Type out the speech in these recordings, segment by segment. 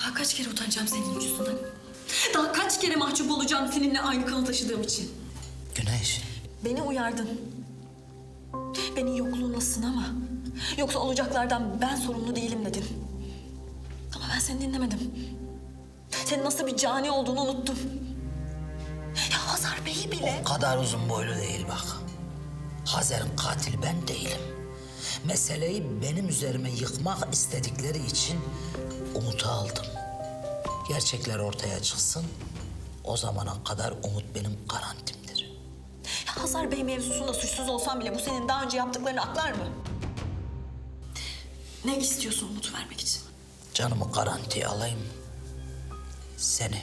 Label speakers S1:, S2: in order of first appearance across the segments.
S1: Daha kaç kere utanacağım senin yüzünden? Daha kaç kere mahcup olacağım seninle aynı kanı taşıdığım için?
S2: Güneş.
S1: Beni uyardın. Beni yokluğuna sınama. Yoksa olacaklardan ben sorumlu değilim dedin. Ama ben seni dinlemedim. Senin nasıl bir cani olduğunu unuttum. Ya Hazar Bey'i bile...
S2: O kadar uzun boylu değil bak. Hazer'in katili ben değilim. Meseleyi benim üzerime yıkmak istedikleri için Umut'u aldım. Gerçekler ortaya çıksın. O zamana kadar Umut benim garantimdir.
S1: Ya Hazar Bey mevzusunda suçsuz olsam bile bu senin daha önce yaptıklarını aklar mı? Ne istiyorsun Umut'u vermek için?
S2: Canımı garantiye alayım. Seni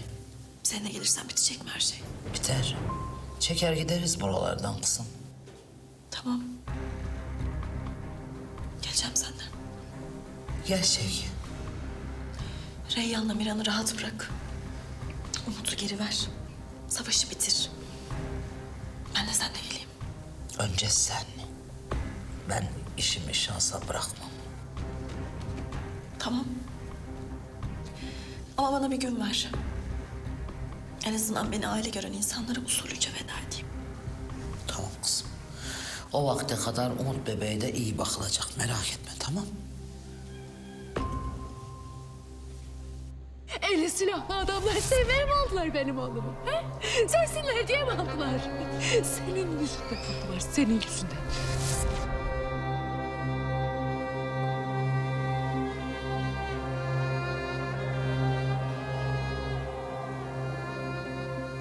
S1: Seninle gelirsen bitecek mi her şey?
S2: biter. Çeker gideriz buralardan kızım.
S1: Tamam. Geleceğim senden.
S2: Gerçek.
S1: Reyyan'la Miran'ı rahat bırak. Umut'u geri ver. Savaşı bitir. Ben de seninle geleyim.
S2: Önce sen. Ben işimi şansa bırakmam.
S1: Tamam. Ama bana bir gün ver. En azından beni aile gören insanlara usulüce veda edeyim.
S2: O vakte kadar Umut bebeğe de iyi bakılacak. Merak etme tamam
S3: Eli silahlı adamlar sevmeye mi aldılar benim oğlumu? He? Sevsinler diye mi aldılar? Senin yüzünden aldılar, senin yüzünden.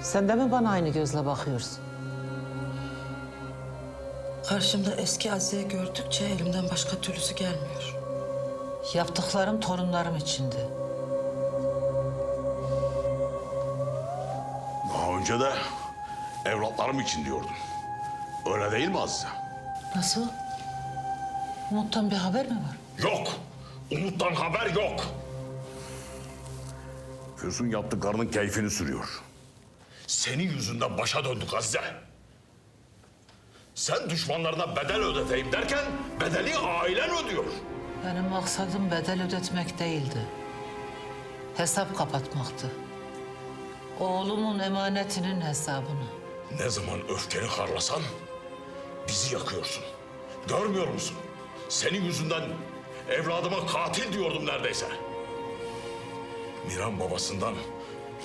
S4: Sen de mi bana aynı gözle bakıyorsun?
S2: Karşımda eski Azize'yi gördükçe elimden başka türlüsü gelmiyor.
S4: Yaptıklarım torunlarım içindi.
S5: Daha önce de evlatlarım için diyordun. Öyle değil mi Azize?
S4: Nasıl? Umut'tan bir haber mi var?
S5: Yok. Umut'tan haber yok. Füsun yaptıklarının keyfini sürüyor. Senin yüzünden başa döndük Azize. Sen düşmanlarına bedel ödeteyim derken bedeli ailen ödüyor.
S4: Benim maksadım bedel ödetmek değildi. Hesap kapatmaktı. Oğlumun emanetinin hesabını.
S5: Ne zaman öfkeni harlasan bizi yakıyorsun. Görmüyor musun? Senin yüzünden evladıma katil diyordum neredeyse. Miran babasından,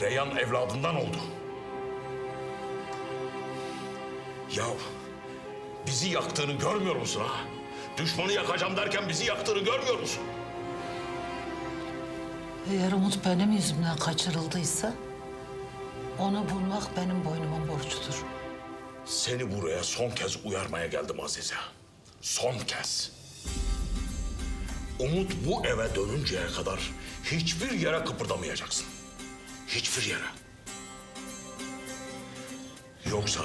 S5: Reyhan evladından oldu. Ya bizi yaktığını görmüyor musun ha? Düşmanı yakacağım derken bizi yaktığını görmüyor musun?
S4: Eğer Umut benim yüzümden kaçırıldıysa... ...onu bulmak benim boynumun borcudur.
S5: Seni buraya son kez uyarmaya geldim Azize. Son kez. Umut bu eve dönünceye kadar hiçbir yere kıpırdamayacaksın. Hiçbir yere. Yoksa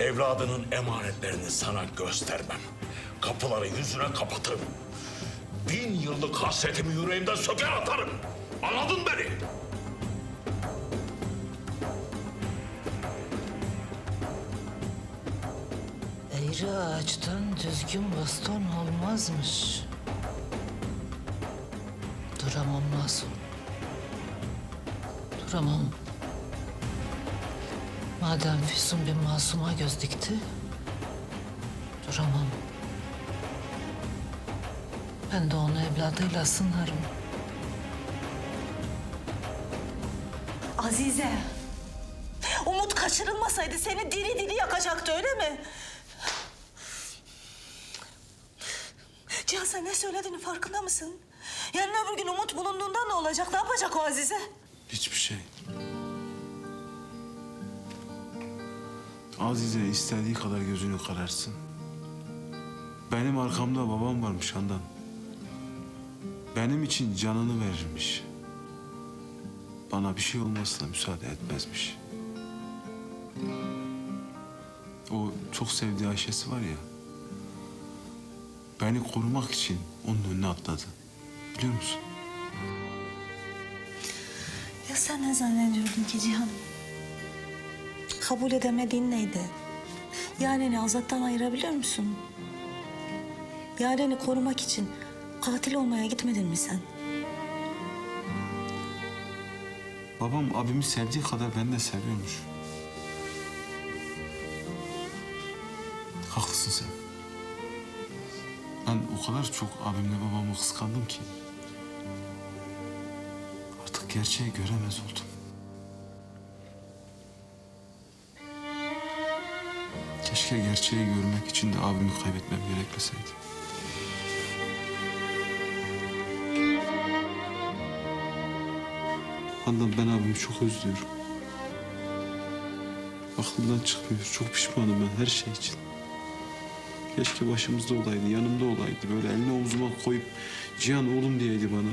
S5: evladının emanetlerini sana göstermem. Kapıları yüzüne kapatırım. Bin yıllık hasretimi yüreğimden söker atarım. Anladın beni?
S4: Eğri ağaçtan düzgün baston olmazmış. Duramam Masum. Duramam. Madem Füsun bir masuma göz dikti, duramam. Ben de onu evladıyla sınarım.
S1: Azize. Umut kaçırılmasaydı seni diri diri yakacaktı öyle mi? Cihan sen ne söylediğinin farkında mısın? Yarın öbür gün Umut bulunduğunda ne olacak? Ne yapacak o Azize?
S6: Hiçbir şey. Azize istediği kadar gözünü kararsın. Benim arkamda babam varmış Handan. Benim için canını verirmiş. Bana bir şey olmasına müsaade etmezmiş. O çok sevdiği Ayşe'si var ya. Beni korumak için onun önüne atladı. Biliyor musun?
S1: Ya sen ne zannediyordun ki Cihan? Kabul edemediğin neydi? Yaren'i Azat'tan ayırabiliyor musun? Yaren'i korumak için katil olmaya gitmedin mi sen?
S6: Babam abimi sevdiği kadar beni de seviyormuş. Haklısın sen. Ben o kadar çok abimle babamı kıskandım ki... ...artık gerçeği göremez oldum. Keşke gerçeği görmek için de abimi kaybetmem gerekmeseydi. Handan ben abimi çok özlüyorum. Aklımdan çıkmıyor. Çok pişmanım ben her şey için. Keşke başımızda olaydı, yanımda olaydı. Böyle elini omzuma koyup Cihan oğlum diyeydi bana.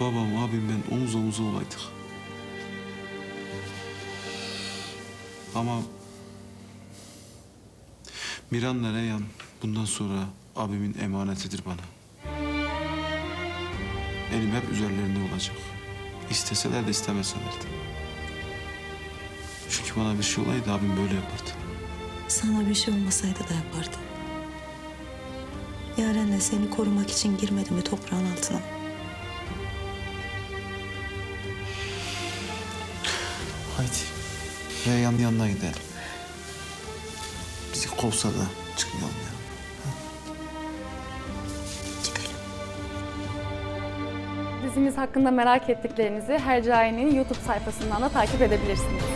S6: Babam, abim ben omuz omuza olaydık. Ama Miran'la Reyhan bundan sonra abimin emanetidir bana. Elim hep üzerlerinde olacak. İsteseler de istemeseler de. Çünkü bana bir şey olaydı abim böyle yapardı.
S7: Sana bir şey olmasaydı da yapardı. Yaren de seni korumak için girmedi mi toprağın altına?
S6: Haydi. Reyhan yanına gidelim. Bizi kovsa da çıkmayalım ya.
S8: Dizimiz hakkında merak ettiklerinizi Hercai'nin YouTube sayfasından da takip edebilirsiniz.